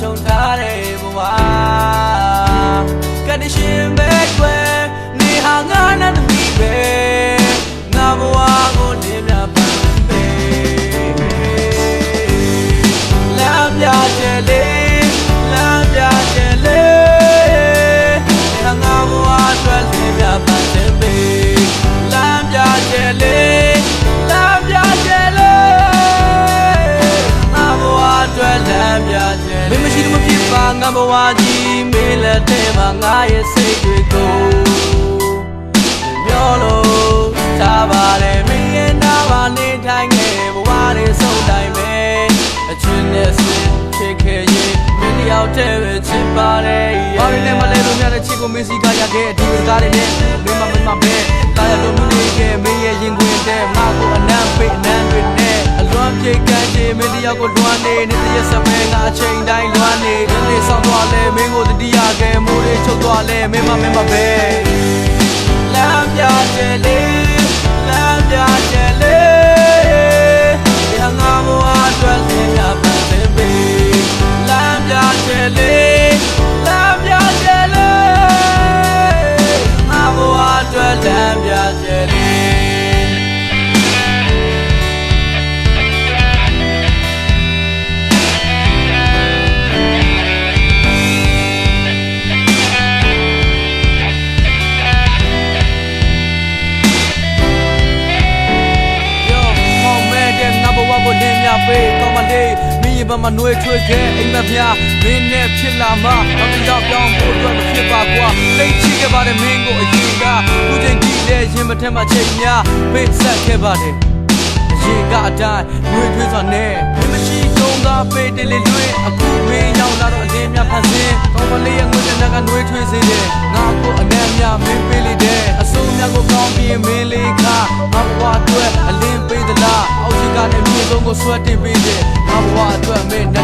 ချုံထားတဲ့ဘဝကတရှင်ပဲ ဘဝကြီးမင်းလက်ထဲမှာငါရဲ့စိတ်တွေကိုမျောလို့ထားပါလေမင်းရဲ့နာပါနေထိုင်ခဲ့ဘဝတွေဆုံးတိုင်းပဲအချွင်းနဲ့ဆွေးဖြစ်ခဲ့ရင်မင်းတယောက်တည်းပဲချစ်ပါတယ်ဘာလို့လဲမလဲလို့များတဲ့ချစ်ကိုမင်းစီကရခဲ့ဒီစကားတွေနဲ့မင်းမမင်းမပဲ နေနေတရစမဲငါအချိန်တိုင်းလွမ်းနေဒီနေ့ဆောင်သွားလဲမင်းကိုတတိယကဲမိုးလေးချုပ်သွားလဲမင်းမမင်းမပဲ ကိုလင်းမြပေးကောင်းမလေးမင်းရဲ့ဘက်မှာနှွေးထွေးခဲ့အိမ်မက်ဖျားမင်းနဲ့ဖြစ်လာမှဘာလို့ကြောက်ပြောင်းဖို့အတွက်မဖြစ်ပါကွာသိချခဲ့ပါတယ်မင်းကိုအရင်ကခုချိန်ကြီးလဲရင်မထက်မှချိန်များပေးဆက်ခဲ့ပါတယ်အရင်ကအတိုင်းနှွေးထွေးစွာနဲ့မင်းမရှိတုံးသားပေးတယ်လေလွင်အခုမင်းရောက်လာတော့အလင်းများဖန်ဆင်းကောင်းမလေးရဲ့ငွေနဲ့ကနှွေးထွေးစေတယ်ငါကိုအနမ်းများမင်းပေးလေတဲ့အစိုးများကိုကောင်းပြီးမင်းလေးခါငါဘဝအတွက်အလင်းပေးသလားအော က်ချီကနေမြေဆုံးကိုဆွဲတင်ပေးတယ်ငါဘဝအတွက်မင်း